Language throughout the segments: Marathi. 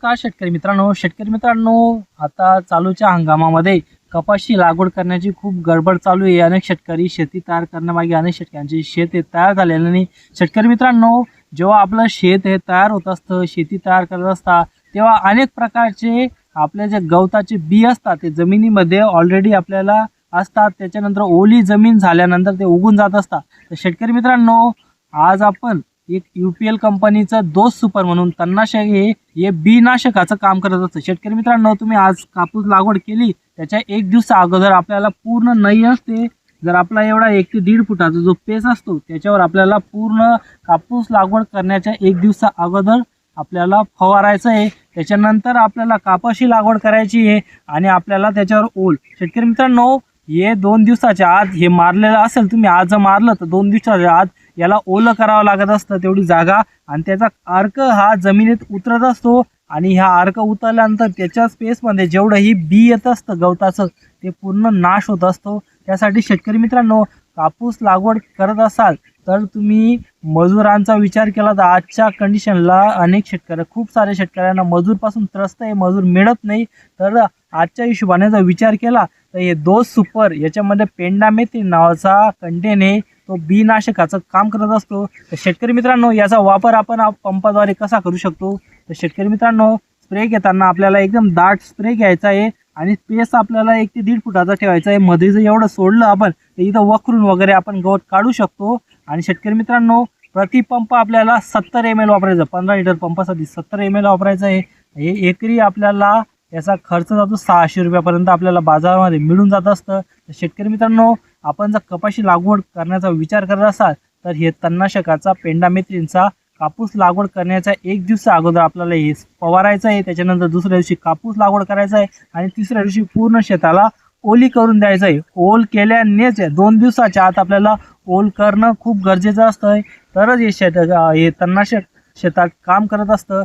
नमस्कार शेतकरी मित्रांनो. शेतकरी मित्रांनो आता चालूच्या हंगामामध्ये कपाशी लागवड करण्याची खूप गडबड चालू आहे. अनेक शेतकरी शेती तयार करण्यामागे अनेक शेतकऱ्यांचे शेत हे तयार झालेलं नाही. शेतकरी मित्रांनो जेव्हा आपलं शेत हे तयार होत असतं शेती तयार करत असता तेव्हा अनेक प्रकारचे आपले जे गवताचे बी असतात ते जमिनीमध्ये ऑलरेडी आपल्याला असतात. त्याच्यानंतर ओली जमीन झाल्यानंतर ते उगून जात असतात. तर शेतकरी मित्रांनो आज आपण एक यू पी एल कंपनीचं दोस्त सुपर म्हणून तन्नाशक हे हे बीनाशकाचं काम करत असतं. शेतकरी मित्रांनो तुम्ही आज कापूस लागवड केली त्याच्या एक दिवसा अगोदर आपल्याला पूर्ण नाही असते. जर आपला एवढा एक ते दीड फुटाचा जो पेस असतो त्याच्यावर आपल्याला पूर्ण कापूस लागवड करण्याच्या एक दिवसा अगोदर आपल्याला फवारायचं आहे. त्याच्यानंतर आपल्याला कापाशी लागवड करायची आहे आणि आपल्याला त्याच्यावर ओल. शेतकरी मित्रांनो हे दोन दिवसाच्या आत हे मारलेलं असेल तुम्ही आज मारलं तर दोन दिवसाच्या आत याला ओलं करावं लागत असतं तेवढी जागा. आणि त्याचा अर्क हा जमिनीत उतरत असतो आणि ह्या अर्क उतरल्यानंतर त्याच्या स्पेसमध्ये जेवढं ही बी येत असतं गवताचं ते पूर्ण नाश होत असतो. त्यासाठी शेतकरी मित्रांनो कापूस लागवड करत असाल तर तुम्ही मजुरांचा विचार केला तर आजच्या कंडिशनला अनेक शेतकऱ्या खूप साऱ्या शेतकऱ्यांना मजूरपासून त्रस्त आहे मजूर मिळत नाही. तर आजच्या हिशोबाने जर विचार केला तर हे दो सुपर याच्यामध्ये पेंडामेथी नावाचा कंटेन आहे. तो बी नाशकाचं काम करत असतो. तर शेतकरी मित्रांनो याचा वापर आपण पंपाद्वारे कसा करू शकतो? तर शेतकरी मित्रांनो स्प्रे घेताना आपल्याला एकदम दाट स्प्रे घ्यायचा आहे आणि स्पेस आपल्याला एक ते दीड फुटाचा ठेवायचा आहे. मध्ये जर एवढं सोडलं आपण तर इथं वखरून वगैरे आपण गवत काढू शकतो. आणि शेतकरी मित्रांनो प्रति पंप आपल्याला सत्तर एम एल वापरायचं. पंधरा लिटर पंपासाठी सत्तर एम एल वापरायचं आहे. हे एकरी आपल्याला याचा खर्च जातो सहाशे रुपयापर्यंत आपल्याला बाजारामध्ये मिळून जात असतं. तर शेतकरी मित्रांनो आपण जर कपाशी लागवड करण्याचा विचार करत असाल तर हे तणनाशकाचा पेंडामेत्रींचा कापूस लागवड करण्याचा एक दिवसा अगोदर आपल्याला हे फवारायचं आहे. त्याच्यानंतर दुसऱ्या दिवशी कापूस लागवड करायचा आहे आणि तिसऱ्या दिवशी पूर्ण शेताला ओली करून द्यायचं आहे. ओल केल्यानेच दोन दिवसाच्या आत आपल्याला ओल करणं खूप गरजेचं असतं. तरच हे शेत हे तणनाशक शेतात काम करत असतं.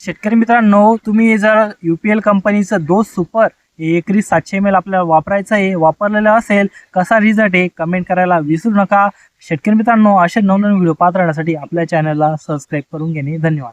शेतकरी मित्रांनो तुम्ही जर यू पी एल कंपनीचं दोस्त सुपर एकरी सातशे एम एल आपल्याला वापरायचं आहे वापरलेलं असेल कसा रिझल्ट आहे कमेंट करायला विसरू नका. शेतकरी मित्रांनो असे नवनवीन व्हिडिओ पाहत राहण्यासाठी आपल्या चॅनलला सबस्क्राईब करून घेणे धन्यवाद.